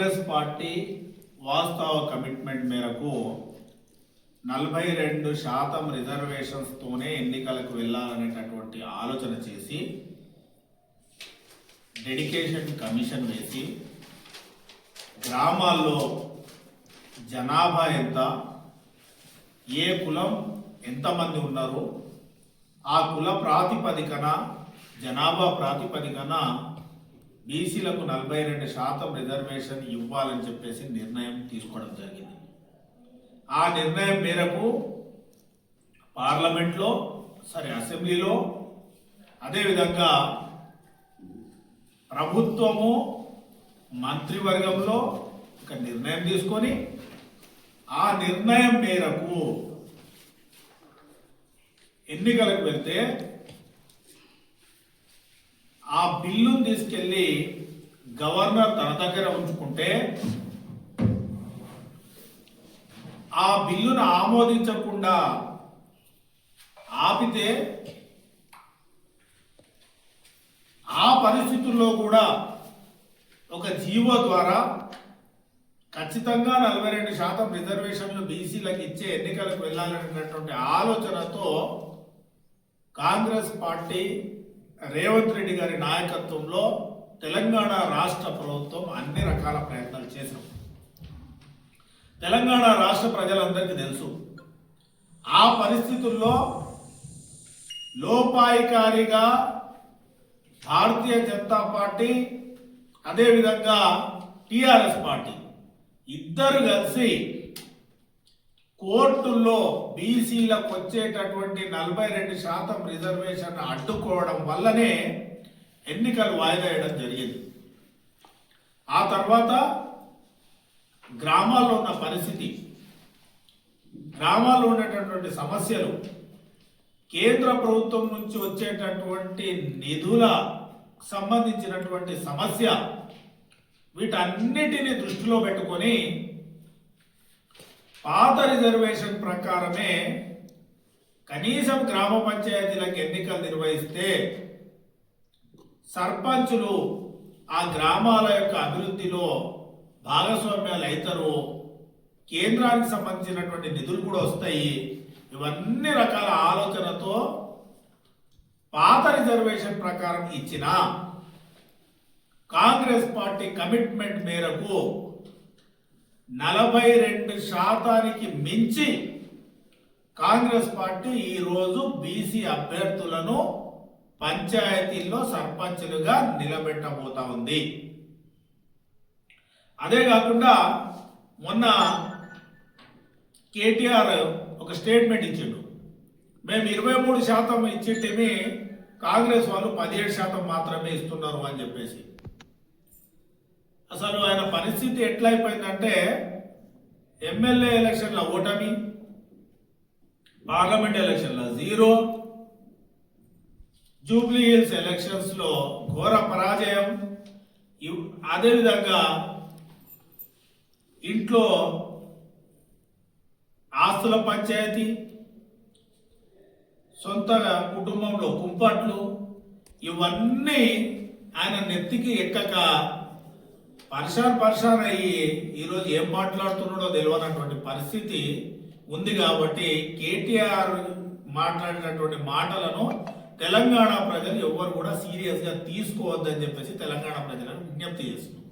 Congress party వాస్తవ commitment మేరకు నలభై రెండు శాతం రిజర్వేషన్స్తోనే ఎన్నికలకు వెళ్ళాలనేటటువంటి ఆలోచన చేసి డెడికేషన్ కమిషన్ వేసి గ్రామాల్లో జనాభా ఎంత ఏ కులం ఎంతమంది ఉన్నారు ఆ కుల ప్రాతిపదికన జనాభా ప్రాతిపదికన బీసీలకు నలభై రెండు శాతం రిజర్వేషన్ ఇవ్వాలని చెప్పేసి నిర్ణయం తీసుకోవడం జరిగింది. ఆ నిర్ణయం మేరకు పార్లమెంట్లో సరే అసెంబ్లీలో అదేవిధంగా ప్రభుత్వము మంత్రివర్గంలో ఒక నిర్ణయం తీసుకొని ఆ నిర్ణయం మేరకు ఎన్నికలకు వెళ్తే ఆ బిల్లును తీసుకెళ్ళి గవర్నర్ తన దగ్గర ఉంచుకుంటే ఆ బిల్లును ఆమోదించకుండా ఆపితే ఆ పరిస్థితుల్లో కూడా ఒక జీవో ద్వారా ఖచ్చితంగా నలభై రెండు శాతం రిజర్వేషన్లు బీసీలకు ఇచ్చే ఎన్నికలకు వెళ్ళాలనేటటువంటి ఆలోచనతో కాంగ్రెస్ పార్టీ రేవంత్ రెడ్డి గారి నాయకత్వంలో తెలంగాణ రాష్ట్ర ప్రభుత్వం అన్ని రకాల ప్రయత్నాలు చేశాం తెలంగాణ రాష్ట్ర ప్రజలందరికీ తెలుసు ఆ పరిస్థితుల్లో లోపాయికారిగా భారతీయ జనతా పార్టీ అదేవిధంగా టిఆర్ఎస్ పార్టీ ఇద్దరు కలిసి కోర్టుల్లో బీసీలకు వచ్చేటటువంటి నలభై రెండు శాతం రిజర్వేషన్ అడ్డుకోవడం వల్లనే ఎన్నికలు వాయిదా వేయడం జరిగింది. ఆ తర్వాత గ్రామాల్లో ఉన్న పరిస్థితి గ్రామాల్లో ఉన్నటువంటి సమస్యలు కేంద్ర ప్రభుత్వం నుంచి వచ్చేటటువంటి నిధుల సంబంధించినటువంటి సమస్య వీటన్నిటిని దృష్టిలో పెట్టుకొని పాత రిజర్వేషన్ ప్రకారమే కనీసం గ్రామ పంచాయతీలకు ఎన్నికలు నిర్వహిస్తే సర్పంచులు ఆ గ్రామాల యొక్క అభివృద్ధిలో భాగస్వామ్యాలు అవుతారు కేంద్రానికి సంబంధించినటువంటి నిధులు కూడా వస్తాయి. ఇవన్నీ రకాల ఆలోచనతో పాత రిజర్వేషన్ ప్రకారం ఇచ్చిన కాంగ్రెస్ పార్టీ కమిట్మెంట్ మేరకు నలభై రెండు శాతానికి మించి కాంగ్రెస్ పార్టీ ఈరోజు బీసీ అభ్యర్థులను పంచాయతీల్లో సర్పంచులుగా నిలబెట్టబోతా ఉంది. అదే కాకుండా మొన్న కేటీఆర్ ఒక స్టేట్మెంట్ ఇచ్చిండు. మేము ఇరవై మూడు శాతం ఇచ్చేటేమి కాంగ్రెస్ వాళ్ళు పదిహేడు శాతం మాత్రమే ఇస్తున్నారు అని చెప్పేసి. అసలు ఆయన పరిస్థితి ఎట్లయిపోయిందంటే ఎమ్మెల్యే ఎలక్షన్ల ఓటమి పార్లమెంట్ ఎలక్షన్ల జీరో జూబ్లీ హిల్స్ ఘోర పరాజయం. అదేవిధంగా ఇంట్లో ఆస్తుల పంచాయతీ సొంత కుటుంబంలో కుంపట్లు ఇవన్నీ ఆయన నెత్తికి ఎక్కక పరిశాన్ పరిశాన్ అయ్యి ఈరోజు ఏం మాట్లాడుతున్నాడో తెలియనటువంటి పరిస్థితి ఉంది కాబట్టి కేటీఆర్ మాట్లాడినటువంటి మాటలను తెలంగాణ ప్రజలు ఎవ్వరు కూడా సీరియస్గా తీసుకోవద్దని చెప్పేసి తెలంగాణ ప్రజలను విజ్ఞప్తి చేస్తున్నారు.